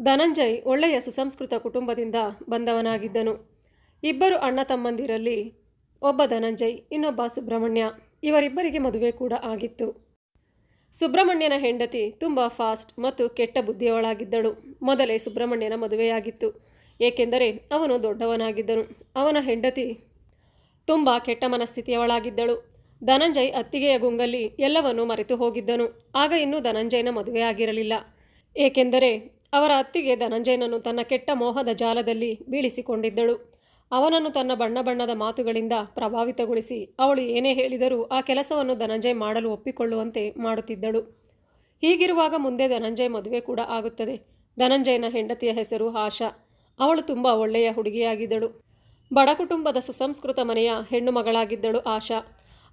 ಧನಂಜಯ್ ಒಳ್ಳೆಯ ಸುಸಂಸ್ಕೃತ ಕುಟುಂಬದಿಂದ ಬಂದವನಾಗಿದ್ದನು. ಇಬ್ಬರು ಅಣ್ಣ ತಮ್ಮಂದಿರಲ್ಲಿ ಒಬ್ಬ ಧನಂಜಯ್, ಇನ್ನೊಬ್ಬ ಸುಬ್ರಹ್ಮಣ್ಯ. ಇವರಿಬ್ಬರಿಗೆ ಮದುವೆ ಕೂಡ ಆಗಿತ್ತು. ಸುಬ್ರಹ್ಮಣ್ಯನ ಹೆಂಡತಿ ತುಂಬ ಫಾಸ್ಟ್ ಮತ್ತು ಕೆಟ್ಟ ಬುದ್ಧಿಯವಳಾಗಿದ್ದಳು. ಮೊದಲೇ ಸುಬ್ರಹ್ಮಣ್ಯನ ಮದುವೆಯಾಗಿತ್ತು. ಏಕೆಂದರೆ ಅವನು ದೊಡ್ಡವನಾಗಿದ್ದನು. ಅವನ ಹೆಂಡತಿ ತುಂಬ ಕೆಟ್ಟ ಮನಸ್ಥಿತಿಯವಳಾಗಿದ್ದಳು. ಧನಂಜಯ್ ಅತ್ತಿಗೆಯ ಗುಂಗಲ್ಲಿ ಎಲ್ಲವನ್ನೂ ಮರೆತು ಹೋಗಿದ್ದನು. ಆಗ ಇನ್ನೂ ಧನಂಜಯನ ಮದುವೆಯಾಗಿರಲಿಲ್ಲ. ಏಕೆಂದರೆ ಅವರ ಅತ್ತಿಗೆ ಧನಂಜಯನನ್ನು ತನ್ನ ಕೆಟ್ಟ ಮೋಹದ ಜಾಲದಲ್ಲಿ ಬೀಳಿಸಿಕೊಂಡಿದ್ದಳು. ಅವನನ್ನು ತನ್ನ ಬಣ್ಣ ಬಣ್ಣದ ಮಾತುಗಳಿಂದ ಪ್ರಭಾವಿತಗೊಳಿಸಿ ಅವಳು ಏನೇ ಹೇಳಿದರೂ ಆ ಕೆಲಸವನ್ನು ಧನಂಜಯ್ ಮಾಡಲು ಒಪ್ಪಿಕೊಳ್ಳುವಂತೆ ಮಾಡುತ್ತಿದ್ದಳು. ಹೀಗಿರುವಾಗ ಮುಂದೆ ಧನಂಜಯ್ ಮದುವೆ ಕೂಡ ಆಗುತ್ತದೆ. ಧನಂಜಯನ ಹೆಂಡತಿಯ ಹೆಸರು ಆಶಾ. ಅವಳು ತುಂಬ ಒಳ್ಳೆಯ ಹುಡುಗಿಯಾಗಿದ್ದಳು. ಬಡ ಕುಟುಂಬದ ಸುಸಂಸ್ಕೃತ ಮನೆಯ ಹೆಣ್ಣು ಮಗಳಾಗಿದ್ದಳು ಆಶಾ.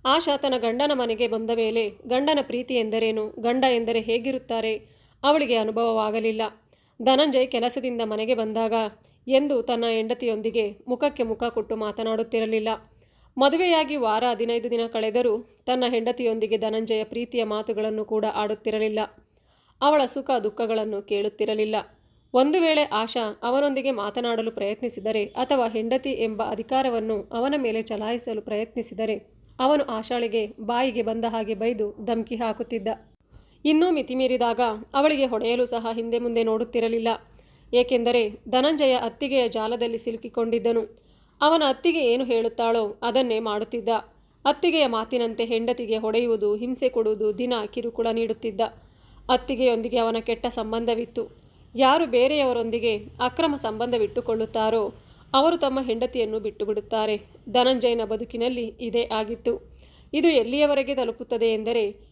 ಆಶಾ ತನ್ನ ಗಂಡನ ಮನೆಗೆ ಬಂದ ಮೇಲೆ ಗಂಡನ ಪ್ರೀತಿ ಎಂದರೇನು, ಗಂಡ ಎಂದರೆ ಹೇಗಿರುತ್ತಾರೆ, ಅವಳಿಗೆ ಅನುಭವವಾಗಲಿಲ್ಲ. ಧನಂಜಯ್ ಕೆಲಸದಿಂದ ಮನೆಗೆ ಬಂದಾಗ ಎಂದು ತನ್ನ ಹೆಂಡತಿಯೊಂದಿಗೆ ಮುಖಕ್ಕೆ ಮುಖ ಕೊಟ್ಟು ಮಾತನಾಡುತ್ತಿರಲಿಲ್ಲ. ಮದುವೆಯಾಗಿ ವಾರ ಹದಿನೈದು ದಿನ ಕಳೆದರೂ ತನ್ನ ಹೆಂಡತಿಯೊಂದಿಗೆ ಧನಂಜಯ ಪ್ರೀತಿಯ ಮಾತುಗಳನ್ನು ಕೂಡ ಆಡುತ್ತಿರಲಿಲ್ಲ. ಅವಳ ಸುಖ ದುಃಖಗಳನ್ನು ಕೇಳುತ್ತಿರಲಿಲ್ಲ. ಒಂದು ವೇಳೆ ಆಶಾ ಅವನೊಂದಿಗೆ ಮಾತನಾಡಲು ಪ್ರಯತ್ನಿಸಿದರೆ ಅಥವಾ ಹೆಂಡತಿ ಎಂಬ ಅಧಿಕಾರವನ್ನು ಅವನ ಮೇಲೆ ಚಲಾಯಿಸಲು ಪ್ರಯತ್ನಿಸಿದರೆ ಅವನು ಆಶಾಳಿಗೆ ಬಾಯಿಗೆ ಬಂದ ಹಾಗೆ ಬೈದು ಧಮಕಿ ಹಾಕುತ್ತಿದ್ದ. ಇನ್ನೂ ಮಿತಿಮೀರಿದಾಗ ಅವಳಿಗೆ ಹೊಡೆಯಲು ಸಹ ಹಿಂದೆ ಮುಂದೆ ನೋಡುತ್ತಿರಲಿಲ್ಲ. ಏಕೆಂದರೆ ಧನಂಜಯ ಅತ್ತಿಗೆಯ ಜಾಲದಲ್ಲಿ ಸಿಲುಕಿಕೊಂಡಿದ್ದನು. ಅವನ ಅತ್ತಿಗೆ ಏನು ಹೇಳುತ್ತಾಳೋ ಅದನ್ನೇ ಮಾಡುತ್ತಿದ್ದ. ಅತ್ತಿಗೆಯ ಮಾತಿನಂತೆ ಹೆಂಡತಿಗೆ ಹೊಡೆಯುವುದು, ಹಿಂಸೆ ಕೊಡುವುದು ದಿನ ಕಿರುಕುಳ ನೀಡುತ್ತಿದ್ದ. ಅತ್ತಿಗೆಯೊಂದಿಗೆ ಅವನ ಕೆಟ್ಟ ಸಂಬಂಧವಿತ್ತು. ಯಾರು ಬೇರೆಯವರೊಂದಿಗೆ ಅಕ್ರಮ ಸಂಬಂಧವಿಟ್ಟುಕೊಳ್ಳುತ್ತಾರೋ ಅವರು ತಮ್ಮ ಹೆಂಡತಿಯನ್ನು ಬಿಟ್ಟುಬಿಡುತ್ತಾರೆ. ಧನಂಜಯನ ಬದುಕಿನಲ್ಲಿ ಇದೇ ಆಗಿತ್ತು. ಇದು ಎಲ್ಲಿಯವರೆಗೆ ತಲುಪುತ್ತದೆ ಎಂದರೆ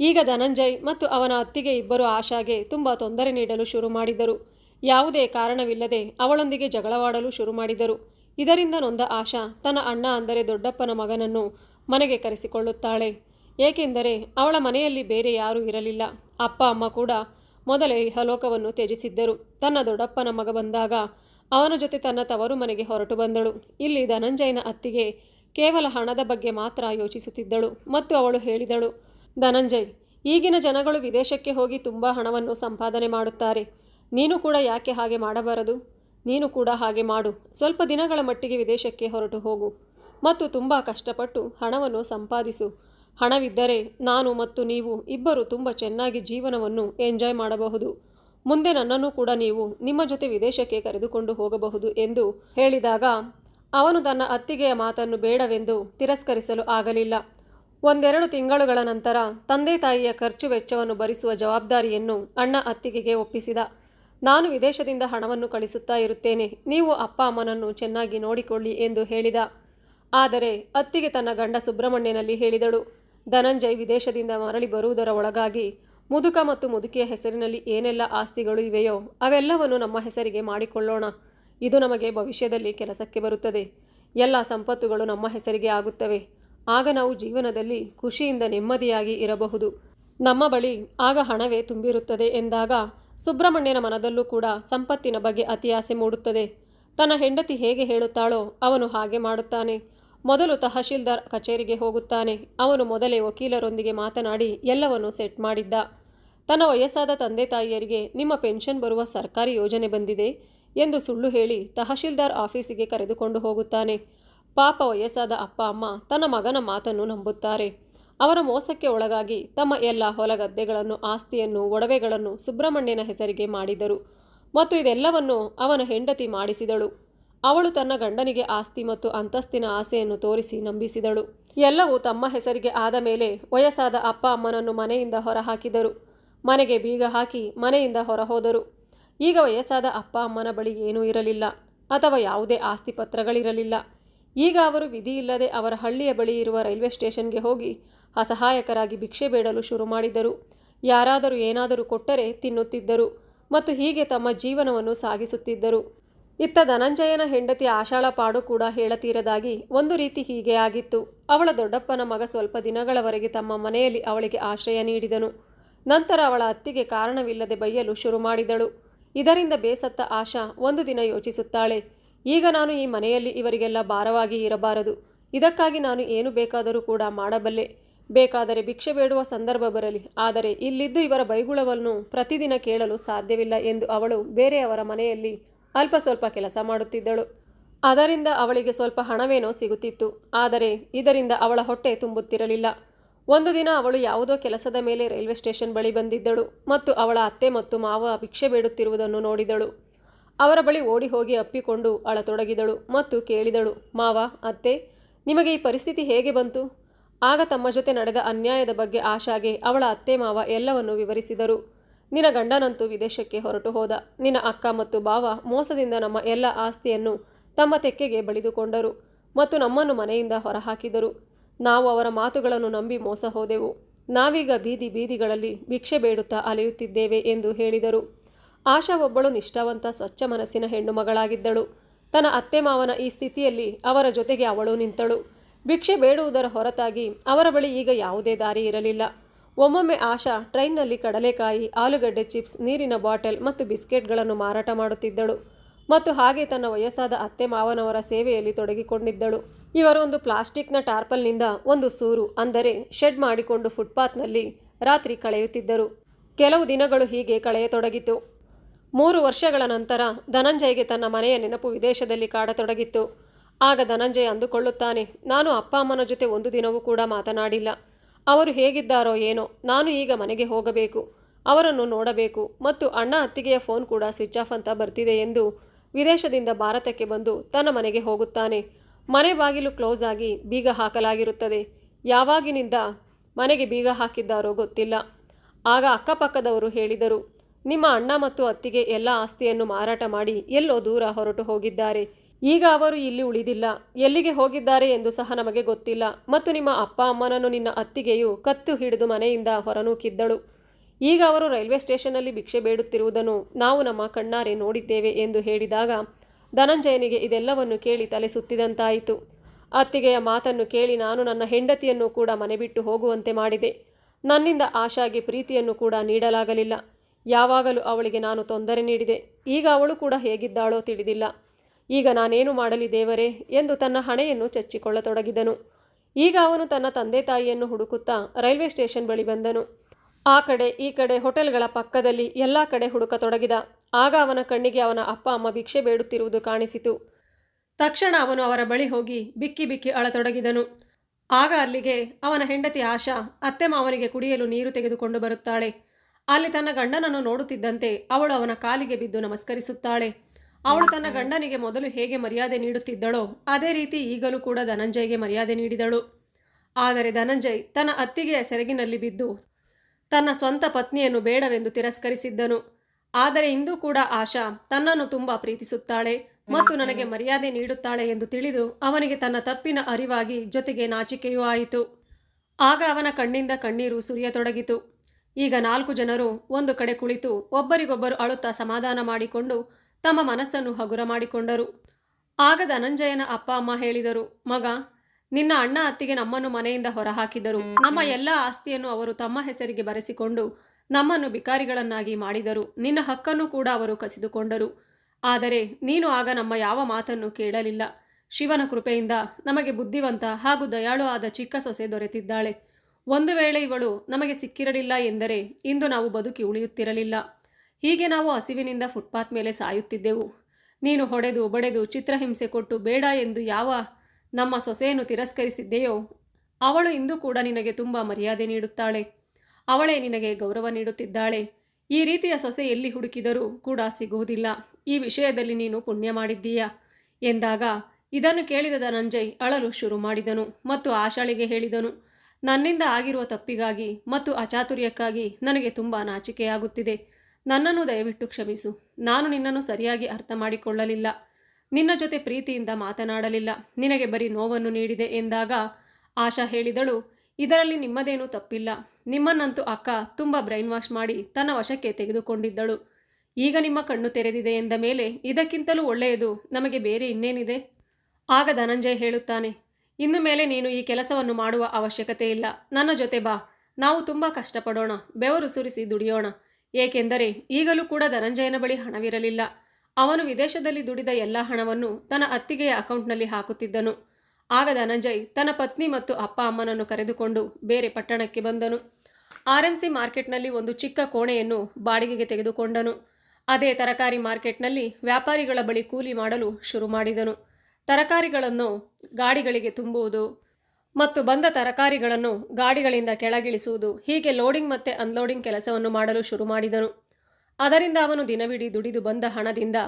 ಈಗ ಧನಂಜಯ್ ಮತ್ತು ಅವನ ಅತ್ತಿಗೆ ಇಬ್ಬರು ಆಶಾಗೆ ತುಂಬ ತೊಂದರೆ ನೀಡಲು ಶುರು ಮಾಡಿದರು. ಯಾವುದೇ ಕಾರಣವಿಲ್ಲದೆ ಅವಳೊಂದಿಗೆ ಜಗಳವಾಡಲು ಶುರು ಮಾಡಿದರು. ಇದರಿಂದ ನೊಂದ ಆಶಾ ತನ್ನ ಅಣ್ಣ ಅಂದರೆ ದೊಡ್ಡಪ್ಪನ ಮಗನನ್ನು ಮನೆಗೆ ಕರೆಸಿಕೊಳ್ಳುತ್ತಾಳೆ. ಏಕೆಂದರೆ ಅವಳ ಮನೆಯಲ್ಲಿ ಬೇರೆ ಯಾರೂ ಇರಲಿಲ್ಲ. ಅಪ್ಪ, ಅಮ್ಮ ಕೂಡ ಮೊದಲೇ ಇಹಲೋಕವನ್ನು ತ್ಯಜಿಸಿದ್ದರು. ತನ್ನ ದೊಡ್ಡಪ್ಪನ ಮಗ ಬಂದಾಗ ಅವನ ಜೊತೆ ತನ್ನ ತವರು ಮನೆಗೆ ಹೊರಟು ಬಂದಳು. ಇಲ್ಲಿ ಧನಂಜಯನ ಅತ್ತಿಗೆ ಕೇವಲ ಹಣದ ಬಗ್ಗೆ ಮಾತ್ರ ಯೋಚಿಸುತ್ತಿದ್ದಳು ಮತ್ತು ಅವಳು ಹೇಳಿದಳು ಧನಂಜಯ್, ಈಗಿನ ಜನಗಳು ವಿದೇಶಕ್ಕೆ ಹೋಗಿ ತುಂಬ ಹಣವನ್ನು ಸಂಪಾದನೆ ಮಾಡುತ್ತಾರೆ. ನೀನು ಕೂಡ ಯಾಕೆ ಹಾಗೆ ಮಾಡಬಾರದು? ನೀನು ಕೂಡ ಹಾಗೆ ಮಾಡು. ಸ್ವಲ್ಪ ದಿನಗಳ ಮಟ್ಟಿಗೆ ವಿದೇಶಕ್ಕೆ ಹೊರಟು ಹೋಗು. ಮತ್ತು ತುಂಬ ಕಷ್ಟಪಟ್ಟು ಹಣವನ್ನು ಸಂಪಾದಿಸು. ಹಣವಿದ್ದರೆ ನಾನು ಮತ್ತು ನೀವು ಇಬ್ಬರು ತುಂಬ ಚೆನ್ನಾಗಿ ಜೀವನವನ್ನು ಎಂಜಾಯ್ ಮಾಡಬಹುದು. ಮುಂದೆ ನನ್ನನ್ನು ಕೂಡ ನೀವು ನಿಮ್ಮ ಜೊತೆ ವಿದೇಶಕ್ಕೆ ಕರೆದುಕೊಂಡು ಹೋಗಬಹುದು ಎಂದು ಹೇಳಿದಾಗ ಅವನು ತನ್ನ ಅತ್ತಿಗೆಯ ಮಾತನ್ನು ಬೇಡವೆಂದು ತಿರಸ್ಕರಿಸಲು ಆಗಲಿಲ್ಲ. ಒಂದೆರಡು ತಿಂಗಳುಗಳ ನಂತರ ತಂದೆ ತಾಯಿಯ ಖರ್ಚು ವೆಚ್ಚವನ್ನು ಭರಿಸುವ ಜವಾಬ್ದಾರಿಯನ್ನು ಅಣ್ಣ ಅತ್ತಿಗೆಗೆ ಒಪ್ಪಿಸಿದ. ನಾನು ವಿದೇಶದಿಂದ ಹಣವನ್ನು ಕಳಿಸುತ್ತಾ ಇರುತ್ತೇನೆ. ನೀವು ಅಪ್ಪ ಅಮ್ಮನನ್ನು ಚೆನ್ನಾಗಿ ನೋಡಿಕೊಳ್ಳಿ ಎಂದು ಹೇಳಿದ. ಆದರೆ ಅತ್ತಿಗೆ ತನ್ನ ಗಂಡ ಸುಬ್ರಹ್ಮಣ್ಯನಲ್ಲಿ ಹೇಳಿದಳು. ಧನಂಜಯ್ ವಿದೇಶದಿಂದ ಮರಳಿ ಬರುವುದರ ಒಳಗಾಗಿ ಮುದುಕ ಮತ್ತು ಮುದುಕಿಯ ಹೆಸರಿನಲ್ಲಿ ಏನೆಲ್ಲ ಆಸ್ತಿಗಳು ಇವೆಯೋ ಅವೆಲ್ಲವನ್ನು ನಮ್ಮ ಹೆಸರಿಗೆ ಮಾಡಿಕೊಳ್ಳೋಣ. ಇದು ನಮಗೆ ಭವಿಷ್ಯದಲ್ಲಿ ಕೆಲಸಕ್ಕೆ ಬರುತ್ತದೆ. ಎಲ್ಲ ಸಂಪತ್ತುಗಳು ನಮ್ಮ ಹೆಸರಿಗೆ ಆಗುತ್ತವೆ. ಆಗ ನಾವು ಜೀವನದಲ್ಲಿ ಖುಷಿಯಿಂದ ನೆಮ್ಮದಿಯಾಗಿ ಇರಬಹುದು. ನಮ್ಮ ಬಳಿ ಆಗ ಹಣವೇ ತುಂಬಿರುತ್ತದೆ ಎಂದಾಗ ಸುಬ್ರಹ್ಮಣ್ಯನ ಮನದಲ್ಲೂ ಕೂಡ ಸಂಪತ್ತಿನ ಬಗ್ಗೆ ಅತಿಯಾಸೆ ಮೂಡುತ್ತದೆ. ತನ್ನ ಹೆಂಡತಿ ಹೇಗೆ ಹೇಳುತ್ತಾಳೋ ಅವನು ಹಾಗೆ ಮಾಡುತ್ತಾನೆ. ಮೊದಲು ತಹಶೀಲ್ದಾರ್ ಕಚೇರಿಗೆ ಹೋಗುತ್ತಾನೆ. ಅವನು ಮೊದಲೇ ವಕೀಲರೊಂದಿಗೆ ಮಾತನಾಡಿ ಎಲ್ಲವನ್ನು ಸೆಟ್ ಮಾಡಿದ್ದ. ತನ್ನ ವಯಸ್ಸಾದ ತಂದೆ ತಾಯಿಯರಿಗೆ ನಿಮ್ಮ ಪೆನ್ಷನ್ ಬರುವ ಸರ್ಕಾರಿ ಯೋಜನೆ ಬಂದಿದೆ ಎಂದು ಸುಳ್ಳು ಹೇಳಿ ತಹಶೀಲ್ದಾರ್ ಆಫೀಸಿಗೆ ಕರೆದುಕೊಂಡು ಹೋಗುತ್ತಾನೆ. ಪಾಪ ವಯಸ್ಸಾದ ಅಪ್ಪ, ಅಮ್ಮ ತನ್ನ ಮಗನ ಮಾತನ್ನು ನಂಬುತ್ತಾರೆ. ಅವರ ಮೋಸಕ್ಕೆ ಒಳಗಾಗಿ ತಮ್ಮ ಎಲ್ಲ ಹೊಲಗದ್ದೆಗಳನ್ನು, ಆಸ್ತಿಯನ್ನು, ಒಡವೆಗಳನ್ನು ಸುಬ್ರಹ್ಮಣ್ಯನ ಹೆಸರಿಗೆ ಮಾಡಿದರು ಮತ್ತು ಇದೆಲ್ಲವನ್ನು ಅವನ ಹೆಂಡತಿ ಮಾಡಿಸಿದಳು. ಅವಳು ತನ್ನ ಗಂಡನಿಗೆ ಆಸ್ತಿ ಮತ್ತು ಅಂತಸ್ತಿನ ಆಸೆಯನ್ನು ತೋರಿಸಿ ನಂಬಿಸಿದಳು. ಎಲ್ಲವೂ ತಮ್ಮ ಹೆಸರಿಗೆ ಆದ ಮೇಲೆ ವಯಸ್ಸಾದ ಅಪ್ಪ, ಅಮ್ಮನನ್ನು ಮನೆಯಿಂದ ಹೊರಹಾಕಿದರು. ಮನೆಗೆ ಬೀಗ ಹಾಕಿ ಮನೆಯಿಂದ ಹೊರಹೋದರು. ಈಗ ವಯಸ್ಸಾದ ಅಪ್ಪ, ಅಮ್ಮನ ಬಳಿ ಏನೂ ಇರಲಿಲ್ಲ ಅಥವಾ ಯಾವುದೇ ಆಸ್ತಿ ಪತ್ರಗಳಿರಲಿಲ್ಲ. ಈಗ ಅವರು ವಿಧಿಯಿಲ್ಲದೆ ಅವರ ಹಳ್ಳಿಯ ಬಳಿ ಇರುವ ರೈಲ್ವೆ ಸ್ಟೇಷನ್ಗೆ ಹೋಗಿ ಅಸಹಾಯಕರಾಗಿ ಭಿಕ್ಷೆ ಬೇಡಲು ಶುರು ಮಾಡಿದರು. ಯಾರಾದರೂ ಏನಾದರೂ ಕೊಟ್ಟರೆ ತಿನ್ನುತ್ತಿದ್ದರು ಮತ್ತು ಹೀಗೆ ತಮ್ಮ ಜೀವನವನ್ನು ಸಾಗಿಸುತ್ತಿದ್ದರು. ಇತ್ತ ಧನಂಜಯನ ಹೆಂಡತಿ ಆಶಾಳ ಪಾಡು ಕೂಡ ಹೇಳತೀರದಾಗಿ ಒಂದು ರೀತಿ ಹೀಗೆ ಆಗಿತ್ತು. ಅವಳ ದೊಡ್ಡಪ್ಪನ ಮಗ ಸ್ವಲ್ಪ ದಿನಗಳವರೆಗೆ ತಮ್ಮ ಮನೆಯಲ್ಲಿ ಅವಳಿಗೆ ಆಶ್ರಯ ನೀಡಿದನು. ನಂತರ ಅವಳ ಅತ್ತಿಗೆ ಕಾರಣವಿಲ್ಲದೆ ಬೈಯಲು ಶುರು ಮಾಡಿದಳು. ಇದರಿಂದ ಬೇಸತ್ತ ಆಶಾ ಒಂದು ದಿನ ಯೋಚಿಸುತ್ತಾಳೆ. ಈಗ ನಾನು ಈ ಮನೆಯಲ್ಲಿ ಇವರಿಗೆಲ್ಲ ಭಾರವಾಗಿ ಇರಬಾರದು. ಇದಕ್ಕಾಗಿ ನಾನು ಏನು ಬೇಕಾದರೂ ಕೂಡ ಮಾಡಬಲ್ಲೆ. ಬೇಕಾದರೆ ಭಿಕ್ಷೆ ಬೇಡುವ ಸಂದರ್ಭ ಬರಲಿ. ಆದರೆ ಇಲ್ಲಿದ್ದು ಇವರ ಬೈಗುಳವನ್ನು ಪ್ರತಿದಿನ ಕೇಳಲು ಸಾಧ್ಯವಿಲ್ಲ ಎಂದು ಅವಳು ಬೇರೆಯವರ ಮನೆಯಲ್ಲಿ ಅಲ್ಪ ಸ್ವಲ್ಪ ಕೆಲಸ ಮಾಡುತ್ತಿದ್ದಳು. ಅದರಿಂದ ಅವಳಿಗೆ ಸ್ವಲ್ಪ ಹಣವೇನೋ ಸಿಗುತ್ತಿತ್ತು. ಆದರೆ ಇದರಿಂದ ಅವಳ ಹೊಟ್ಟೆ ತುಂಬುತ್ತಿರಲಿಲ್ಲ. ಒಂದು ದಿನ ಅವಳು ಯಾವುದೋ ಕೆಲಸದ ಮೇಲೆ ರೈಲ್ವೆ ಸ್ಟೇಷನ್ ಬಳಿ ಬಂದಿದ್ದಳು ಮತ್ತು ಅವಳ ಅತ್ತೆ ಮತ್ತು ಮಾವ ಭಿಕ್ಷೆ ಬೇಡುತ್ತಿರುವುದನ್ನು ನೋಡಿದಳು. ಅವರ ಬಳಿ ಓಡಿ ಹೋಗಿ ಅಪ್ಪಿಕೊಂಡು ಅಳತೊಡಗಿದಳು ಮತ್ತು ಕೇಳಿದಳು, ಮಾವ, ಅತ್ತೆ, ನಿಮಗೆ ಈ ಪರಿಸ್ಥಿತಿ ಹೇಗೆ ಬಂತು? ಆಗ ತಮ್ಮ ಜೊತೆ ನಡೆದ ಅನ್ಯಾಯದ ಬಗ್ಗೆ ಆಶಾಗೆ ಅವಳ ಅತ್ತೆ ಮಾವ ಎಲ್ಲವನ್ನು ವಿವರಿಸಿದರು. ನಿನ್ನ ಗಂಡನಂತೂ ವಿದೇಶಕ್ಕೆ ಹೊರಟು ಹೋದ. ನಿನ್ನ ಅಕ್ಕ ಮತ್ತು ಬಾವ ಮೋಸದಿಂದ ನಮ್ಮ ಎಲ್ಲ ಆಸ್ತಿಯನ್ನು ತಮ್ಮ ತೆಕ್ಕೆಗೆ ಬಳಿದುಕೊಂಡರು ಮತ್ತು ನಮ್ಮನ್ನು ಮನೆಯಿಂದ ಹೊರಹಾಕಿದರು. ನಾವು ಅವರ ಮಾತುಗಳನ್ನು ನಂಬಿ ಮೋಸ ಹೋದೆವು. ನಾವೀಗ ಬೀದಿ ಬೀದಿಗಳಲ್ಲಿ ಭಿಕ್ಷೆ ಬೇಡುತ್ತಾ ಅಲೆಯುತ್ತಿದ್ದೇವೆ ಎಂದು ಹೇಳಿದರು. ಆಶಾ ಒಬ್ಬಳು ನಿಷ್ಠಾವಂತ, ಸ್ವಚ್ಛ ಮನಸ್ಸಿನ ಹೆಣ್ಣು ಮಗಳಾಗಿದ್ದಳು ತನ್ನ ಅತ್ತೆ ಮಾವನ ಈ ಸ್ಥಿತಿಯಲ್ಲಿ ಅವರ ಜೊತೆಗೆ ಅವಳು ನಿಂತಳು. ಭಿಕ್ಷೆ ಬೇಡುವುದರ ಹೊರತಾಗಿ ಅವರ ಬಳಿ ಈಗ ಯಾವುದೇ ದಾರಿ ಇರಲಿಲ್ಲ. ಒಮ್ಮೊಮ್ಮೆ ಆಶಾ ಟ್ರೈನ್ನಲ್ಲಿ ಕಡಲೆಕಾಯಿ ಆಲೂಗಡ್ಡೆ ಚಿಪ್ಸ್, ನೀರಿನ ಬಾಟಲ್ ಮತ್ತು ಬಿಸ್ಕೆಟ್ಗಳನ್ನು ಮಾರಾಟ ಮಾಡುತ್ತಿದ್ದಳು. ಮತ್ತು ಹಾಗೆ ತನ್ನ ವಯಸ್ಸಾದ ಅತ್ತೆ ಮಾವನವರ ಸೇವೆಯಲ್ಲಿ ತೊಡಗಿಕೊಂಡಿದ್ದಳು. ಇವರೊಂದು ಪ್ಲಾಸ್ಟಿಕ್ನ ಟಾರ್ಪಲ್ನಿಂದ ಒಂದು ಸೂರು, ಅಂದರೆ ಶೆಡ್ ಮಾಡಿಕೊಂಡು ಫುಟ್ಪಾತ್ನಲ್ಲಿ ರಾತ್ರಿ ಕಳೆಯುತ್ತಿದ್ದರು. ಕೆಲವು ದಿನಗಳು ಹೀಗೆ ಕಳೆಯತೊಡಗಿತು. ಮೂರು ವರ್ಷಗಳ ನಂತರ ಧನಂಜಯ್ಗೆ ತನ್ನ ಮನೆಯ ನೆನಪು ವಿದೇಶದಲ್ಲಿ ಕಾಡತೊಡಗಿತ್ತು. ಆಗ ಧನಂಜಯ ಅಂದುಕೊಳ್ಳುತ್ತಾನೆ, ನಾನು ಅಪ್ಪ ಅಮ್ಮನ ಜೊತೆ ಒಂದು ದಿನವೂ ಕೂಡ ಮಾತನಾಡಿಲ್ಲ. ಅವರು ಹೇಗಿದ್ದಾರೋ ಏನೋ, ನಾನು ಈಗ ಮನೆಗೆ ಹೋಗಬೇಕು. ಅವರನ್ನು ನೋಡಬೇಕು ಮತ್ತು ಅಣ್ಣ ಅತ್ತಿಗೆಯ ಫೋನ್ ಕೂಡ ಸ್ವಿಚ್ ಆಫ್ ಅಂತ ಬರ್ತಿದೆ ಎಂದು ವಿದೇಶದಿಂದ ಭಾರತಕ್ಕೆ ಬಂದು ತನ್ನ ಮನೆಗೆ ಹೋಗುತ್ತಾನೆ. ಮನೆ ಬಾಗಿಲು ಕ್ಲೋಸ್ ಆಗಿ ಬೀಗ ಹಾಕಲಾಗಿರುತ್ತದೆ. ಯಾವಾಗಿನಿಂದ ಮನೆಗೆ ಬೀಗ ಹಾಕಿದ್ದಾರೋ ಗೊತ್ತಿಲ್ಲ. ಆಗ ಅಕ್ಕಪಕ್ಕದವರು ಹೇಳಿದರು ನಿಮ್ಮ ಅಣ್ಣ ಮತ್ತು ಅತ್ತಿಗೆ ಎಲ್ಲ ಆಸ್ತಿಯನ್ನು ಮಾರಾಟ ಮಾಡಿ ಎಲ್ಲೋ ದೂರ ಹೊರಟು ಹೋಗಿದ್ದಾರೆ. ಈಗ ಅವರು ಇಲ್ಲಿ ಉಳಿದಿಲ್ಲ. ಎಲ್ಲಿಗೆ ಹೋಗಿದ್ದಾರೆ ಎಂದು ಸಹ ನಮಗೆ ಗೊತ್ತಿಲ್ಲ. ಮತ್ತು ನಿಮ್ಮ ಅಪ್ಪ ಅಮ್ಮನನ್ನು ನಿನ್ನ ಅತ್ತಿಗೆಯು ಕತ್ತು ಹಿಡಿದು ಮನೆಯಿಂದ ಹೊರನೂಕಿದ್ದಳು. ಈಗ ಅವರು ರೈಲ್ವೆ ಸ್ಟೇಷನ್ನಲ್ಲಿ ಭಿಕ್ಷೆ ಬೇಡುತ್ತಿರುವುದನ್ನು ನಾವು ನಮ್ಮ ಕಣ್ಣಾರೆ ನೋಡಿದ್ದೇವೆ ಎಂದು ಹೇಳಿದಾಗ ಧನಂಜಯನಿಗೆ ಇದೆಲ್ಲವನ್ನು ಕೇಳಿ ತಲೆ ಸುತ್ತಿದಂತಾಯಿತು. ಅತ್ತಿಗೆಯ ಮಾತನ್ನು ಕೇಳಿ ನಾನು ನನ್ನ ಹೆಂಡತಿಯನ್ನು ಕೂಡ ಮನೆ ಬಿಟ್ಟು ಹೋಗುವಂತೆ ಮಾಡಿದೆ. ನನ್ನಿಂದ ಆಶಾಗೆ ಪ್ರೀತಿಯನ್ನು ಕೂಡ ನೀಡಲಾಗಲಿಲ್ಲ. ಯಾವಾಗಲೂ ಅವಳಿಗೆ ನಾನು ತೊಂದರೆ ನೀಡಿದೆ. ಈಗ ಅವಳು ಕೂಡ ಹೇಗಿದ್ದಾಳೋ ತಿಳಿದಿಲ್ಲ. ಈಗ ನಾನೇನು ಮಾಡಲಿ ದೇವರೇ ಎಂದು ತನ್ನ ಹಣೆಯನ್ನು ಚಚ್ಚಿಕೊಳ್ಳತೊಡಗಿದನು. ಈಗ ಅವನು ತನ್ನ ತಂದೆ ತಾಯಿಯನ್ನು ಹುಡುಕುತ್ತಾ ರೈಲ್ವೆ ಸ್ಟೇಷನ್ ಬಳಿ ಬಂದನು. ಆ ಕಡೆ ಈ ಕಡೆ ಹೋಟೆಲ್ಗಳ ಪಕ್ಕದಲ್ಲಿ ಎಲ್ಲ ಕಡೆ ಹುಡುಕತೊಡಗಿದ. ಆಗ ಅವನ ಕಣ್ಣಿಗೆ ಅವನ ಅಪ್ಪ ಅಮ್ಮ ಭಿಕ್ಷೆ ಬೇಡುತ್ತಿರುವುದು ಕಾಣಿಸಿತು. ತಕ್ಷಣ ಅವನು ಅವರ ಬಳಿ ಹೋಗಿ ಬಿಕ್ಕಿ ಬಿಕ್ಕಿ ಅಳತೊಡಗಿದನು. ಆಗ ಅಲ್ಲಿಗೆ ಅವನ ಹೆಂಡತಿ ಆಶಾ ಅತ್ತೆ ಮಾವನಿಗೆ ಕುಡಿಯಲು ನೀರು ತೆಗೆದುಕೊಂಡು ಬರುತ್ತಾಳೆ. ಅಲ್ಲಿ ತನ್ನ ಗಂಡನನ್ನು ನೋಡುತ್ತಿದ್ದಂತೆ ಅವಳು ಅವನ ಕಾಲಿಗೆ ಬಿದ್ದು ನಮಸ್ಕರಿಸುತ್ತಾಳೆ. ಅವಳು ತನ್ನ ಗಂಡನಿಗೆ ಮೊದಲು ಹೇಗೆ ಮರ್ಯಾದೆ ನೀಡುತ್ತಿದ್ದಳೋ ಅದೇ ರೀತಿ ಈಗಲೂ ಕೂಡ ಧನಂಜಯ್ಗೆ ಮರ್ಯಾದೆ ನೀಡಿದಳು. ಆದರೆ ಧನಂಜಯ್ ತನ್ನ ಅತ್ತಿಗೆಯ ಸೆರಗಿನಲ್ಲಿ ಬಿದ್ದು ತನ್ನ ಸ್ವಂತ ಪತ್ನಿಯನ್ನು ಬೇಡವೆಂದು ತಿರಸ್ಕರಿಸಿದ್ದನು. ಆದರೆ ಇಂದು ಕೂಡ ಆಶಾ ತನ್ನನ್ನು ತುಂಬ ಪ್ರೀತಿಸುತ್ತಾಳೆ ಮತ್ತು ನನಗೆ ಮರ್ಯಾದೆ ನೀಡುತ್ತಾಳೆ ಎಂದು ತಿಳಿದು ಅವನಿಗೆ ತನ್ನ ತಪ್ಪಿನ ಅರಿವಾಗಿ ಜೊತೆಗೆ ನಾಚಿಕೆಯೂ ಆಯಿತು. ಆಗ ಅವನ ಕಣ್ಣಿಂದ ಕಣ್ಣೀರು ಸುರಿಯತೊಡಗಿತು. ಈಗ ನಾಲ್ಕು ಜನರು ಒಂದು ಕಡೆ ಕುಳಿತು ಒಬ್ಬರಿಗೊಬ್ಬರು ಅಳುತ್ತಾ ಸಮಾಧಾನ ಮಾಡಿಕೊಂಡು ತಮ್ಮ ಮನಸ್ಸನ್ನು ಹಗುರ ಮಾಡಿಕೊಂಡರು. ಆಗ ಧನಂಜಯನ ಅಪ್ಪ ಅಮ್ಮ ಹೇಳಿದರು, ಮಗ, ನಿನ್ನ ಅಣ್ಣ ಅತ್ತಿಗೆ ನಮ್ಮನ್ನು ಮನೆಯಿಂದ ಹೊರಹಾಕಿದರು ನಮ್ಮ ಎಲ್ಲ ಆಸ್ತಿಯನ್ನು ಅವರು ತಮ್ಮ ಹೆಸರಿಗೆ ಬರೆಸಿಕೊಂಡು ನಮ್ಮನ್ನು ಬಿಕಾರಿಗಳನ್ನಾಗಿ ಮಾಡಿದರು. ನಿನ್ನ ಹಕ್ಕನ್ನು ಕೂಡ ಅವರು ಕಸಿದುಕೊಂಡರು. ಆದರೆ ನೀನು ಆಗ ನಮ್ಮ ಯಾವ ಮಾತನ್ನು ಕೇಳಲಿಲ್ಲ. ಶಿವನ ಕೃಪೆಯಿಂದ ನಮಗೆ ಬುದ್ಧಿವಂತ ಹಾಗೂ ದಯಾಳು ಆದ ಚಿಕ್ಕ ಸೊಸೆ ದೊರೆತಿದ್ದಾಳೆ. ಒಂದು ವೇಳೆ ಇವಳು ನಮಗೆ ಸಿಕ್ಕಿರಲಿಲ್ಲ ಎಂದರೆ ಇಂದು ನಾವು ಬದುಕಿ ಉಳಿಯುತ್ತಿರಲಿಲ್ಲ. ಹೀಗೆ ನಾವು ಹಸಿವಿನಿಂದ ಫುಟ್ಪಾತ್ ಮೇಲೆ ಸಾಯುತ್ತಿದ್ದೆವು. ನೀನು ಹೊಡೆದು, ಬಡೆದು, ಚಿತ್ರಹಿಂಸೆ ಕೊಟ್ಟು ಬೇಡ ಎಂದು ಯಾವ ನಮ್ಮ ಸೊಸೆಯನ್ನು ತಿರಸ್ಕರಿಸಿದ್ದೆಯೋ, ಅವಳು ಇಂದು ಕೂಡ ನಿನಗೆ ತುಂಬ ಮರ್ಯಾದೆ ನೀಡುತ್ತಾಳೆ. ಅವಳೇ ನಿನಗೆ ಗೌರವ ನೀಡುತ್ತಿದ್ದಾಳೆ. ಈ ರೀತಿಯ ಸೊಸೆ ಎಲ್ಲಿ ಹುಡುಕಿದರೂ ಕೂಡ ಸಿಗುವುದಿಲ್ಲ. ಈ ವಿಷಯದಲ್ಲಿ ನೀನು ಪುಣ್ಯ ಮಾಡಿದ್ದೀಯಾ? ಎಂದಾಗ, ಇದನ್ನು ಕೇಳಿದ ಧನಂಜಯ್ ಅಳಲು ಶುರು ಮಾಡಿದನು ಮತ್ತು ಆಶಾಳಿಗೆ ಹೇಳಿದನು. ನನ್ನಿಂದ ಆಗಿರುವ ತಪ್ಪಿಗಾಗಿ ಮತ್ತು ಅಚಾತುರ್ಯಕ್ಕಾಗಿ ನನಗೆ ತುಂಬ ನಾಚಿಕೆಯಾಗುತ್ತಿದೆ. ನನ್ನನ್ನು ದಯವಿಟ್ಟು ಕ್ಷಮಿಸು. ನಾನು ನಿನ್ನನ್ನು ಸರಿಯಾಗಿ ಅರ್ಥ ಮಾಡಿಕೊಳ್ಳಲಿಲ್ಲ. ನಿನ್ನ ಜೊತೆ ಪ್ರೀತಿಯಿಂದ ಮಾತನಾಡಲಿಲ್ಲ. ನಿನಗೆ ಬರೀ ನೋವನ್ನು ನೀಡಿದೆ ಎಂದಾಗ ಆಶಾ ಹೇಳಿದಳು, ಇದರಲ್ಲಿ ನಿಮ್ಮದೇನೂ ತಪ್ಪಿಲ್ಲ. ನಿಮ್ಮನ್ನಂತೂ ಅಕ್ಕ ತುಂಬ ಬ್ರೈನ್ ವಾಶ್ ಮಾಡಿ ತನ್ನ ವಶಕ್ಕೆ ತೆಗೆದುಕೊಂಡಿದ್ದಳು. ಈಗ ನಿಮ್ಮ ಕಣ್ಣು ತೆರೆದಿದೆ ಎಂದ ಮೇಲೆ ಇದಕ್ಕಿಂತಲೂ ಒಳ್ಳೆಯದು. ನಮಗೆ ಬೇರೆ ಇನ್ನೇನಿದೆ? ಆಗ ಧನಂಜಯ್ ಹೇಳುತ್ತಾನೆ ಇನ್ನು ಮೇಲೆ ನೀನು ಈ ಕೆಲಸವನ್ನು ಮಾಡುವ ಅವಶ್ಯಕತೆ ಇಲ್ಲ. ನನ್ನ ಜೊತೆ ಬಾ. ನಾವು ತುಂಬ ಕಷ್ಟಪಡೋಣ. ಬೆವರು ಸುರಿಸಿ ದುಡಿಯೋಣ. ಏಕೆಂದರೆ ಈಗಲೂ ಕೂಡ ಧನಂಜಯನ ಬಳಿ ಹಣವಿರಲಿಲ್ಲ. ಅವನು ವಿದೇಶದಲ್ಲಿ ದುಡಿದ ಎಲ್ಲ ಹಣವನ್ನು ತನ್ನ ಅತ್ತಿಗೆಯ ಅಕೌಂಟ್ನಲ್ಲಿ ಹಾಕುತ್ತಿದ್ದನು. ಆಗ ಧನಂಜಯ್ ತನ್ನ ಪತ್ನಿ ಮತ್ತು ಅಪ್ಪ ಅಮ್ಮನನ್ನು ಕರೆದುಕೊಂಡು ಬೇರೆ ಪಟ್ಟಣಕ್ಕೆ ಬಂದನು. ಆರ್ ಎಂ ಸಿ ಮಾರ್ಕೆಟ್ನಲ್ಲಿ ಒಂದು ಚಿಕ್ಕ ಕೋಣೆಯನ್ನು ಬಾಡಿಗೆಗೆ ತೆಗೆದುಕೊಂಡನು. ಅದೇ ತರಕಾರಿ ಮಾರ್ಕೆಟ್ನಲ್ಲಿ ವ್ಯಾಪಾರಿಗಳ ಬಳಿ ಕೂಲಿ ಮಾಡಲು ಶುರು ಮಾಡಿದನು. ತರಕಾರಿಗಳನ್ನು ಗಾಡಿಗಳಿಗೆ ತುಂಬುವುದು ಮತ್ತು ಬಂದ ತರಕಾರಿಗಳನ್ನು ಗಾಡಿಗಳಿಂದ ಕೆಳಗಿಳಿಸುವುದು. ಹೀಗೆ ಲೋಡಿಂಗ್ ಮತ್ತು ಅನ್ಲೋಡಿಂಗ್ ಕೆಲಸವನ್ನು ಮಾಡಲು ಶುರು ಮಾಡಿದನು. ಅದರಿಂದ ಅವನು ದಿನವಿಡೀ ದುಡಿದು ಬಂದ ಹಣದಿಂದ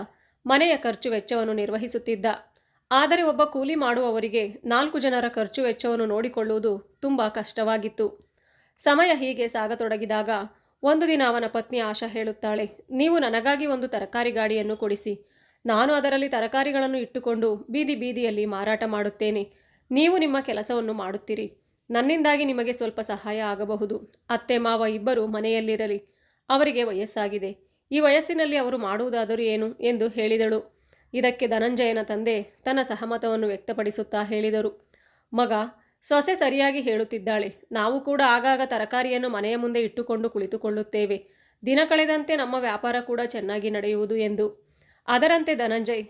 ಮನೆಯ ಖರ್ಚು ವೆಚ್ಚವನ್ನು ನಿರ್ವಹಿಸುತ್ತಿದ್ದ. ಆದರೆ ಒಬ್ಬ ಕೂಲಿ ಮಾಡುವವರಿಗೆ ನಾಲ್ಕು ಜನರ ಖರ್ಚು ವೆಚ್ಚವನ್ನು ನೋಡಿಕೊಳ್ಳುವುದು ತುಂಬ ಕಷ್ಟವಾಗಿತ್ತು. ಸಮಯ ಹೀಗೆ ಸಾಗತೊಡಗಿದಾಗ ಒಂದು ದಿನ ಅವನ ಪತ್ನಿ ಆಶಾ ಹೇಳುತ್ತಾಳೆ, ನೀವು ನನಗಾಗಿ ಒಂದು ತರಕಾರಿ ಗಾಡಿಯನ್ನು ಕೊಡಿಸಿ ನಾನು ಅದರಲ್ಲಿ ತರಕಾರಿಗಳನ್ನು ಇಟ್ಟುಕೊಂಡು ಬೀದಿ ಬೀದಿಯಲ್ಲಿ ಮಾರಾಟ ಮಾಡುತ್ತೇನೆ. ನೀವು ನಿಮ್ಮ ಕೆಲಸವನ್ನು ಮಾಡುತ್ತೀರಿ. ನನ್ನಿಂದಾಗಿ ನಿಮಗೆ ಸ್ವಲ್ಪ ಸಹಾಯ ಆಗಬಹುದು. ಅತ್ತೆ ಮಾವ ಇಬ್ಬರು ಮನೆಯಲ್ಲಿರಲಿ. ಅವರಿಗೆ ವಯಸ್ಸಾಗಿದೆ. ಈ ವಯಸ್ಸಿನಲ್ಲಿ ಅವರು ಮಾಡುವುದಾದರೂ ಏನು ಎಂದು ಹೇಳಿದಳು. ಇದಕ್ಕೆ ಧನಂಜಯನ ತಂದೆ ತನ್ನ ಸಹಮತವನ್ನು ವ್ಯಕ್ತಪಡಿಸುತ್ತಾ ಹೇಳಿದರು. ಮಗ, ಸೊಸೆ ಸರಿಯಾಗಿ ಹೇಳುತ್ತಿದ್ದಾಳೆ. ನಾವು ಕೂಡ ಆಗಾಗ ತರಕಾರಿಯನ್ನು ಮನೆಯ ಮುಂದೆ ಇಟ್ಟುಕೊಂಡು ಕುಳಿತುಕೊಳ್ಳುತ್ತೇವೆ. ದಿನ ಕಳೆದಂತೆ ನಮ್ಮ ವ್ಯಾಪಾರ ಕೂಡ ಚೆನ್ನಾಗಿ ನಡೆಯುವುದು ಎಂದು ಅದರಂತೆ ಧನಂಜಯ್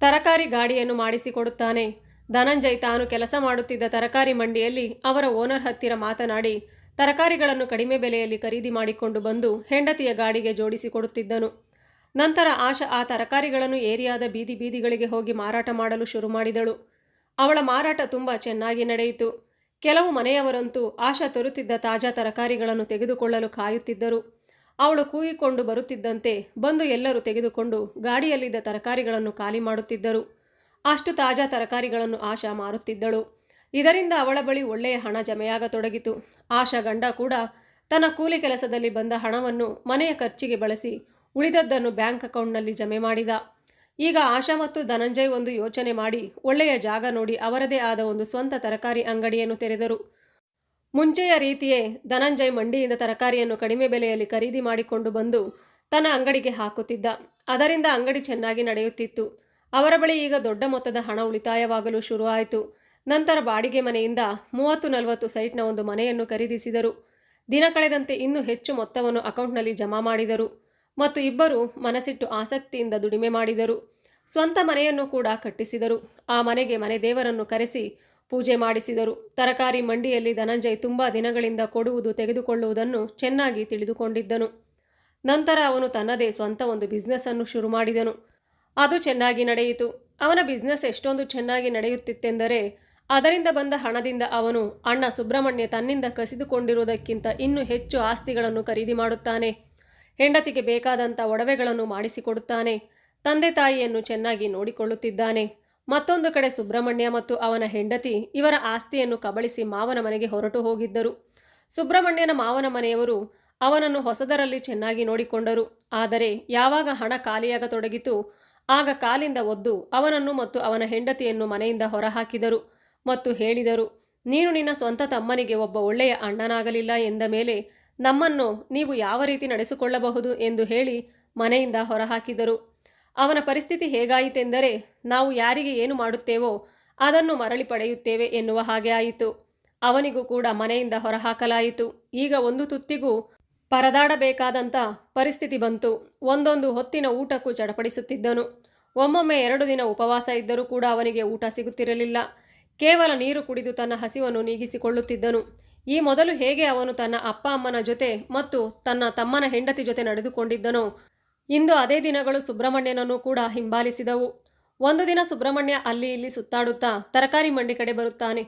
ತರಕಾರಿ ಗಾಡಿಯನ್ನು ಮಾಡಿಸಿಕೊಡುತ್ತಾನೆ. ಧನಂಜಯ್ ತಾನು ಕೆಲಸ ಮಾಡುತ್ತಿದ್ದ ತರಕಾರಿ ಮಂಡಿಯಲ್ಲಿ ಅವರ ಓನರ್ ಹತ್ತಿರ ಮಾತನಾಡಿ, ತರಕಾರಿಗಳನ್ನು ಕಡಿಮೆ ಬೆಲೆಯಲ್ಲಿ ಖರೀದಿ ಮಾಡಿಕೊಂಡು ಬಂದು ಹೆಂಡತಿಯ ಗಾಡಿಗೆ ಜೋಡಿಸಿಕೊಡುತ್ತಿದ್ದನು. ನಂತರ ಆಶಾ ಆ ತರಕಾರಿಗಳನ್ನು ಏರಿಯಾದ ಬೀದಿ ಬೀದಿಗಳಿಗೆ ಹೋಗಿ ಮಾರಾಟ ಮಾಡಲು ಶುರು ಮಾಡಿದಳು. ಅವಳ ಮಾರಾಟ ತುಂಬ ಚೆನ್ನಾಗಿ ನಡೆಯಿತು. ಕೆಲವು ಮನೆಯವರಂತೂ ಆಶಾ ತರುತ್ತಿದ್ದ ತಾಜಾ ತರಕಾರಿಗಳನ್ನು ತೆಗೆದುಕೊಳ್ಳಲು ಕಾಯುತ್ತಿದ್ದರು. ಅವಳು ಕೂಗಿಕೊಂಡು ಬರುತ್ತಿದ್ದಂತೆ ಬಂದು ಎಲ್ಲರೂ ತೆಗೆದುಕೊಂಡು ಗಾಡಿಯಲ್ಲಿದ್ದ ತರಕಾರಿಗಳನ್ನು ಖಾಲಿ ಮಾಡುತ್ತಿದ್ದರು. ಅಷ್ಟು ತಾಜಾ ತರಕಾರಿಗಳನ್ನು ಆಶಾ ಮಾರುತ್ತಿದ್ದಳು. ಇದರಿಂದ ಅವಳ ಬಳಿ ಒಳ್ಳೆಯ ಹಣ ಜಮೆಯಾಗತೊಡಗಿತು. ಆಶಾ ಗಂಡ ಕೂಡ ತನ್ನ ಕೂಲಿ ಕೆಲಸದಲ್ಲಿ ಬಂದ ಹಣವನ್ನು ಮನೆಯ ಖರ್ಚಿಗೆ ಬಳಸಿ ಉಳಿದದ್ದನ್ನು ಬ್ಯಾಂಕ್ ಅಕೌಂಟ್ನಲ್ಲಿ ಜಮೆ ಮಾಡಿದ. ಈಗ ಆಶಾ ಮತ್ತು ಧನಂಜಯ್ ಒಂದು ಯೋಚನೆ ಮಾಡಿ ಒಳ್ಳೆಯ ಜಾಗ ನೋಡಿ ಅವರದೇ ಆದ ಒಂದು ಸ್ವಂತ ತರಕಾರಿ ಅಂಗಡಿಯನ್ನು ತೆರೆದರು. ಮುಂಚೆಯ ರೀತಿಯೇ ಧನಂಜಯ್ ಮಂಡಿಯಿಂದ ತರಕಾರಿಯನ್ನು ಕಡಿಮೆ ಬೆಲೆಯಲ್ಲಿ ಖರೀದಿ ಮಾಡಿಕೊಂಡು ಬಂದು ತನ್ನ ಅಂಗಡಿಗೆ ಹಾಕುತ್ತಿದ್ದ. ಅದರಿಂದ ಅಂಗಡಿ ಚೆನ್ನಾಗಿ ನಡೆಯುತ್ತಿತ್ತು. ಅವರ ಬಳಿ ಈಗ ದೊಡ್ಡ ಮೊತ್ತದ ಹಣ ಉಳಿತಾಯವಾಗಲು ಶುರುವಾಯಿತು. ನಂತರ ಬಾಡಿಗೆ ಮನೆಯಿಂದ ಮೂವತ್ತು ನಲವತ್ತು ಸೈಟ್ನ ಒಂದು ಮನೆಯನ್ನು ಖರೀದಿಸಿದರು. ದಿನ ಕಳೆದಂತೆ ಇನ್ನೂ ಹೆಚ್ಚು ಮೊತ್ತವನ್ನು ಅಕೌಂಟ್ನಲ್ಲಿ ಜಮಾ ಮಾಡಿದರು ಮತ್ತು ಇಬ್ಬರು ಮನಸ್ಸಿಟ್ಟು ಆಸಕ್ತಿಯಿಂದ ದುಡಿಮೆ ಮಾಡಿದರು. ಸ್ವಂತ ಮನೆಯನ್ನು ಕೂಡ ಕಟ್ಟಿಸಿದರು. ಆ ಮನೆಗೆ ಮನೆ ದೇವರನ್ನು ಕರೆಸಿ ಪೂಜೆ ಮಾಡಿಸಿದರು. ತರಕಾರಿ ಮಂಡಿಯಲ್ಲಿ ಧನಂಜಯ್ ತುಂಬ ದಿನಗಳಿಂದ ಕೊಡುವುದು ತೆಗೆದುಕೊಳ್ಳುವುದನ್ನು ಚೆನ್ನಾಗಿ ತಿಳಿದುಕೊಂಡಿದ್ದನು. ನಂತರ ಅವನು ತನ್ನದೇ ಸ್ವಂತ ಒಂದು ಬಿಸ್ನೆಸ್ಸನ್ನು ಶುರು ಮಾಡಿದನು. ಅದು ಚೆನ್ನಾಗಿ ನಡೆಯಿತು. ಅವನ ಬಿಸ್ನೆಸ್ ಎಷ್ಟೊಂದು ಚೆನ್ನಾಗಿ ನಡೆಯುತ್ತಿತ್ತೆಂದರೆ, ಅದರಿಂದ ಬಂದ ಹಣದಿಂದ ಅವನು ಅಣ್ಣ ಸುಬ್ರಹ್ಮಣ್ಯ ತನ್ನಿಂದ ಕಸಿದುಕೊಂಡಿರುವುದಕ್ಕಿಂತ ಇನ್ನೂ ಹೆಚ್ಚು ಆಸ್ತಿಗಳನ್ನು ಖರೀದಿ ಮಾಡುತ್ತಾನೆ. ಹೆಂಡತಿಗೆ ಬೇಕಾದಂಥ ಒಡವೆಗಳನ್ನು ಮಾಡಿಸಿಕೊಡುತ್ತಾನೆ. ತಂದೆ ತಾಯಿಯನ್ನು ಚೆನ್ನಾಗಿ ನೋಡಿಕೊಳ್ಳುತ್ತಿದ್ದಾನೆ. ಮತ್ತೊಂದು ಕಡೆ ಸುಬ್ರಹ್ಮಣ್ಯ ಮತ್ತು ಅವನ ಹೆಂಡತಿ ಇವರ ಆಸ್ತಿಯನ್ನು ಕಬಳಿಸಿ ಮಾವನ ಮನೆಗೆ ಹೊರಟು ಹೋಗಿದ್ದರು. ಸುಬ್ರಹ್ಮಣ್ಯನ ಮಾವನ ಮನೆಯವರು ಅವನನ್ನು ಹೊಸದರಲ್ಲಿ ಚೆನ್ನಾಗಿ ನೋಡಿಕೊಂಡರು. ಆದರೆ ಯಾವಾಗ ಹಣ ಖಾಲಿಯಾಗತೊಡಗಿತು, ಆಗ ಕಾಲಿಂದ ಒದ್ದು ಅವನನ್ನು ಮತ್ತು ಅವನ ಹೆಂಡತಿಯನ್ನು ಮನೆಯಿಂದ ಹೊರಹಾಕಿದರು ಮತ್ತು ಹೇಳಿದರು, ನೀನು ನಿನ್ನ ಸ್ವಂತ ತಮ್ಮನಿಗೆ ಒಬ್ಬ ಒಳ್ಳೆಯ ಅಣ್ಣನಾಗಲಿಲ್ಲ ಎಂದ ಮೇಲೆ ನಮ್ಮನ್ನು ನೀವು ಯಾವ ರೀತಿ ನಡೆಸಿಕೊಳ್ಳಬಹುದು? ಎಂದು ಹೇಳಿ ಮನೆಯಿಂದ ಹೊರಹಾಕಿದರು. ಅವನ ಪರಿಸ್ಥಿತಿ ಹೇಗಾಯಿತೆಂದರೆ ನಾವು ಯಾರಿಗೆ ಏನು ಮಾಡುತ್ತೇವೋ ಅದನ್ನು ಮರಳಿ ಪಡೆಯುತ್ತೇವೆ ಎನ್ನುವ ಹಾಗೆ ಆಯಿತು. ಅವನಿಗೂ ಕೂಡ ಮನೆಯಿಂದ ಹೊರಹಾಕಲಾಯಿತು. ಈಗ ಒಂದು ತುತ್ತಿಗೂ ಪರದಾಡಬೇಕಾದಂಥ ಪರಿಸ್ಥಿತಿ ಬಂತು. ಒಂದೊಂದು ಹೊತ್ತಿನ ಊಟಕ್ಕೂ ಚಡಪಡಿಸುತ್ತಿದ್ದನು. ಒಮ್ಮೊಮ್ಮೆ ಎರಡು ದಿನ ಉಪವಾಸ ಇದ್ದರೂ ಕೂಡ ಅವನಿಗೆ ಊಟ ಸಿಗುತ್ತಿರಲಿಲ್ಲ. ಕೇವಲ ನೀರು ಕುಡಿದು ತನ್ನ ಹಸಿವನ್ನು ನೀಗಿಸಿಕೊಳ್ಳುತ್ತಿದ್ದನು. ಈ ಮೊದಲು ಹೇಗೆ ಅವನು ತನ್ನ ಅಪ್ಪ ಅಮ್ಮನ ಜೊತೆ ಮತ್ತು ತನ್ನ ತಮ್ಮನ ಹೆಂಡತಿ ಜೊತೆ ನಡೆದುಕೊಂಡಿದ್ದನೋ ಇಂದು ಅದೇ ದಿನಗಳು ಸುಬ್ರಹ್ಮಣ್ಯನನ್ನು ಕೂಡ ಹಿಂಬಾಲಿಸಿದವು. ಒಂದು ದಿನ ಸುಬ್ರಹ್ಮಣ್ಯ ಅಲ್ಲಿ ಇಲ್ಲಿ ಸುತ್ತಾಡುತ್ತಾ ತರಕಾರಿ ಮಂಡಿ ಕಡೆ ಬರುತ್ತಾನೆ.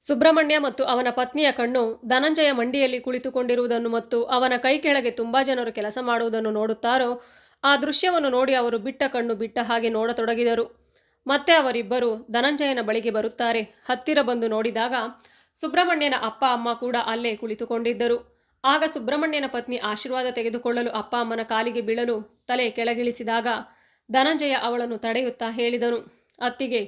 ಸುಬ್ರಹ್ಮಣ್ಯ ಮತ್ತು ಅವನ ಪತ್ನಿಯ ಕಣ್ಣು ಧನಂಜಯ ಮಂಡಿಯಲ್ಲಿ ಕುಳಿತುಕೊಂಡಿರುವುದನ್ನು ಮತ್ತು ಅವನ ಕೈ ಕೆಳಗೆ ತುಂಬ ಜನರು ಕೆಲಸ ಮಾಡುವುದನ್ನು ನೋಡುತ್ತಾರೋ, ಆ ದೃಶ್ಯವನ್ನು ನೋಡಿ ಅವರು ಬಿಟ್ಟ ಕಣ್ಣು ಬಿಟ್ಟ ಹಾಗೆ ನೋಡತೊಡಗಿದರು. ಮತ್ತೆ ಅವರಿಬ್ಬರು ಧನಂಜಯನ ಬಳಿಗೆ ಬರುತ್ತಾರೆ. ಹತ್ತಿರ ಬಂದು ನೋಡಿದಾಗ ಸುಬ್ರಹ್ಮಣ್ಯನ ಅಪ್ಪ ಅಮ್ಮ ಕೂಡ ಅಲ್ಲೇ ಕುಳಿತುಕೊಂಡಿದ್ದರು. ಆಗ ಸುಬ್ರಹ್ಮಣ್ಯನ ಪತ್ನಿ ಆಶೀರ್ವಾದ ತೆಗೆದುಕೊಳ್ಳಲು ಅಪ್ಪ ಅಮ್ಮನ ಕಾಲಿಗೆ ಬೀಳಲು ತಲೆ ಕೆಳಗಿಳಿಸಿದಾಗ ಧನಂಜಯ ಅವಳನ್ನು ತಡೆಯುತ್ತಾ ಹೇಳಿದನು, ಅತ್ತಿಗೆ,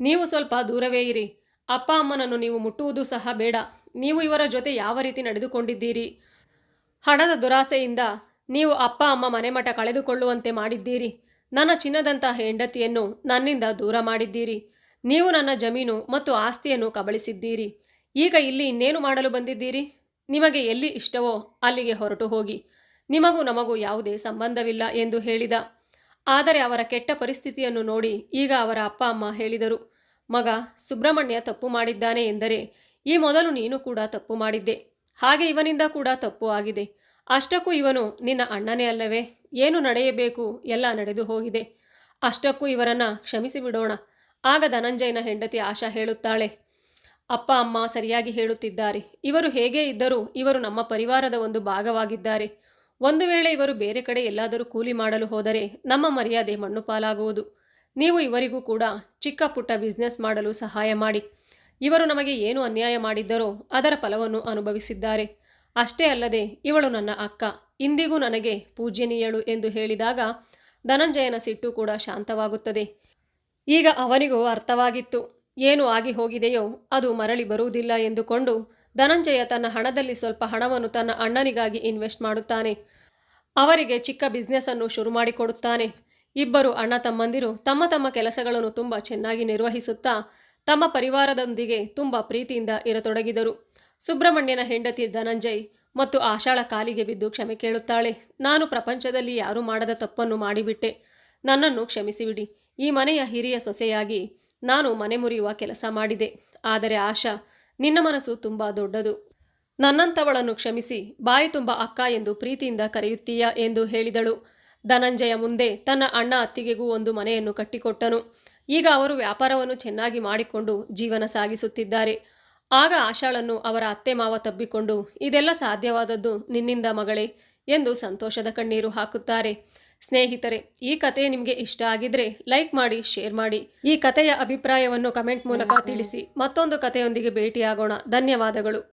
ನೀವು ಸ್ವಲ್ಪ ದೂರವೇ ಇರಿ. ಅಪ್ಪ ಅಮ್ಮನನ್ನು ನೀವು ಮುಟ್ಟುವುದು ಸಹ ಬೇಡ. ನೀವು ಇವರ ಜೊತೆ ಯಾವ ರೀತಿ ನಡೆದುಕೊಂಡಿದ್ದೀರಿ? ಹಣದ ದುರಾಸೆಯಿಂದ ನೀವು ಅಪ್ಪ ಅಮ್ಮ ಮನೆಮಠ ಕಳೆದುಕೊಳ್ಳುವಂತೆ ಮಾಡಿದ್ದೀರಿ. ನನ್ನ ಚಿನ್ನದಂತಹ ಹೆಂಡತಿಯನ್ನು ನನ್ನಿಂದ ದೂರ ಮಾಡಿದ್ದೀರಿ. ನೀವು ನನ್ನ ಜಮೀನು ಮತ್ತು ಆಸ್ತಿಯನ್ನು ಕಬಳಿಸಿದ್ದೀರಿ. ಈಗ ಇಲ್ಲಿ ಇನ್ನೇನು ಮಾಡಲು ಬಂದಿದ್ದೀರಿ? ನಿಮಗೆ ಎಲ್ಲಿ ಇಷ್ಟವೋ ಅಲ್ಲಿಗೆ ಹೊರಟು ಹೋಗಿ. ನಿಮಗೂ ನಮಗೂ ಯಾವುದೇ ಸಂಬಂಧವಿಲ್ಲ ಎಂದು ಹೇಳಿದ. ಆದರೆ ಅವರ ಕೆಟ್ಟ ಪರಿಸ್ಥಿತಿಯನ್ನು ನೋಡಿ ಈಗ ಅವರ ಅಪ್ಪ ಅಮ್ಮ ಹೇಳಿದರು, ಮಗ, ಸುಬ್ರಹ್ಮಣ್ಯ ತಪ್ಪು ಮಾಡಿದ್ದಾನೆ ಎಂದರೆ ಈ ಮೊದಲು ನೀನು ಕೂಡ ತಪ್ಪು ಮಾಡಿದ್ದೆ. ಹಾಗೆ ಇವನಿಂದ ಕೂಡ ತಪ್ಪು ಆಗಿದೆ. ಅಷ್ಟಕ್ಕೂ ಇವನು ನಿನ್ನ ಅಣ್ಣನೇ ಅಲ್ಲವೇ? ಏನು ನಡೆಯಬೇಕು? ಎಲ್ಲ ನಡೆದು ಹೋಗಿದೆ. ಅಷ್ಟಕ್ಕೂ ಇವರನ್ನ ಕ್ಷಮಿಸಿ ಬಿಡೋಣ ಆಗ ಧನಂಜಯನ ಹೆಂಡತಿ ಆಶಾ ಹೇಳುತ್ತಾಳೆ ಅಪ್ಪ, ಅಮ್ಮ ಸರಿಯಾಗಿ ಹೇಳುತ್ತಿದ್ದಾರೆ. ಇವರು ಹೇಗೆ ಇದ್ದರೂ ಇವರು ನಮ್ಮ ಪರಿವಾರದ ಒಂದು ಭಾಗವಾಗಿದ್ದಾರೆ. ಒಂದು ವೇಳೆ ಇವರು ಬೇರೆ ಕಡೆ ಎಲ್ಲಾದರೂ ಕೂಲಿ ಮಾಡಲು ಹೋದರೆ ನಮ್ಮ ಮರ್ಯಾದೆ ಮಣ್ಣು ಪಾಲಾಗುವುದು. ನೀವು ಇವರಿಗೂ ಕೂಡ ಚಿಕ್ಕ ಪುಟ್ಟ ಬಿಸ್ನೆಸ್ ಮಾಡಲು ಸಹಾಯ ಮಾಡಿ. ಇವರು ನಮಗೆ ಏನು ಅನ್ಯಾಯ ಮಾಡಿದ್ದರೋ ಅದರ ಫಲವನ್ನು ಅನುಭವಿಸಿದ್ದಾರೆ. ಅಷ್ಟೇ ಅಲ್ಲದೆ ಇವಳು ನನ್ನ ಅಕ್ಕ. ಇಂದಿಗೂ ನನಗೆ ಪೂಜ್ಯನೀಯಳು ಎಂದು ಹೇಳಿದಾಗ ಧನಂಜಯನ ಸಿಟ್ಟು ಕೂಡ ಶಾಂತವಾಗುತ್ತದೆ. ಈಗ ಅವನಿಗೂ ಅರ್ಥವಾಗಿತ್ತು. ಏನು ಆಗಿ ಹೋಗಿದೆಯೋ ಅದು ಮರಳಿ ಬರುವುದಿಲ್ಲ ಎಂದುಕೊಂಡು ಧನಂಜಯ ತನ್ನ ಹಣದಲ್ಲಿ ಸ್ವಲ್ಪ ಹಣವನ್ನು ತನ್ನ ಅಣ್ಣನಿಗಾಗಿ ಇನ್ವೆಸ್ಟ್ ಮಾಡುತ್ತಾನೆ. ಅವರಿಗೆ ಚಿಕ್ಕ ಬಿಸ್ನೆಸ್ ಅನ್ನು ಶುರು ಮಾಡಿಕೊಡುತ್ತಾನೆ. ಇಬ್ಬರು ಅಣ್ಣ ತಮ್ಮಂದಿರು ತಮ್ಮ ತಮ್ಮ ಕೆಲಸಗಳನ್ನು ತುಂಬ ಚೆನ್ನಾಗಿ ನಿರ್ವಹಿಸುತ್ತಾ ತಮ್ಮ ಪರಿವಾರದೊಂದಿಗೆ ತುಂಬ ಪ್ರೀತಿಯಿಂದ ಇರತೊಡಗಿದರು. ಸುಬ್ರಹ್ಮಣ್ಯನ ಹೆಂಡತಿ ಧನಂಜಯ್ ಮತ್ತು ಆಶಾಳ ಕಾಲಿಗೆ ಬಿದ್ದು ಕ್ಷಮೆ ಕೇಳುತ್ತಾಳೆ. ನಾನು ಪ್ರಪಂಚದಲ್ಲಿ ಯಾರೂ ಮಾಡದ ತಪ್ಪನ್ನು ಮಾಡಿಬಿಟ್ಟೆ. ನನ್ನನ್ನು ಕ್ಷಮಿಸಿಬಿಡಿ. ಈ ಮನೆಯ ಹಿರಿಯ ಸೊಸೆಯಾಗಿ ನಾನು ಮನೆ ಮುರಿಯುವ ಕೆಲಸ ಮಾಡಿದೆ. ಆದರೆ ಆಶಾ, ನಿನ್ನ ಮನಸ್ಸು ತುಂಬ ದೊಡ್ಡದು. ನನ್ನಂಥವಳನ್ನು ಕ್ಷಮಿಸಿ, ಬಾಯಿ ತುಂಬ ಅಕ್ಕ ಎಂದು ಪ್ರೀತಿಯಿಂದ ಕರೆಯುತ್ತೀಯಾ ಎಂದು ಹೇಳಿದಳು. ಧನಂಜಯ ಮುಂದೆ ತನ್ನ ಅಣ್ಣ ಅತ್ತಿಗೆಗೂ ಒಂದು ಮನೆಯನ್ನು ಕಟ್ಟಿಕೊಟ್ಟನು. ಈಗ ಅವರು ವ್ಯಾಪಾರವನ್ನು ಚೆನ್ನಾಗಿ ಮಾಡಿಕೊಂಡು ಜೀವನ ಸಾಗಿಸುತ್ತಿದ್ದಾರೆ. ಆಗ ಆಶಾಳನ್ನು ಅವರ ಅತ್ತೆ ಮಾವ ತಬ್ಬಿಕೊಂಡು, ಇದೆಲ್ಲ ಸಾಧ್ಯವಾದದ್ದು ನಿನ್ನಿಂದ ಮಗಳೇ ಎಂದು ಸಂತೋಷದ ಕಣ್ಣೀರು ಹಾಕುತ್ತಾರೆ. ಸ್ನೇಹಿತರೆ, ಈ ಕತೆ ನಿಮಗೆ ಇಷ್ಟ ಆಗಿದ್ರೆ ಲೈಕ್ ಮಾಡಿ, ಶೇರ್ ಮಾಡಿ. ಈ ಕಥೆಯ ಅಭಿಪ್ರಾಯವನ್ನು ಕಮೆಂಟ್ ಮೂಲಕ ತಿಳಿಸಿ. ಮತ್ತೊಂದು ಕಥೆಯೊಂದಿಗೆ ಭೇಟಿಯಾಗೋಣ. ಧನ್ಯವಾದಗಳು.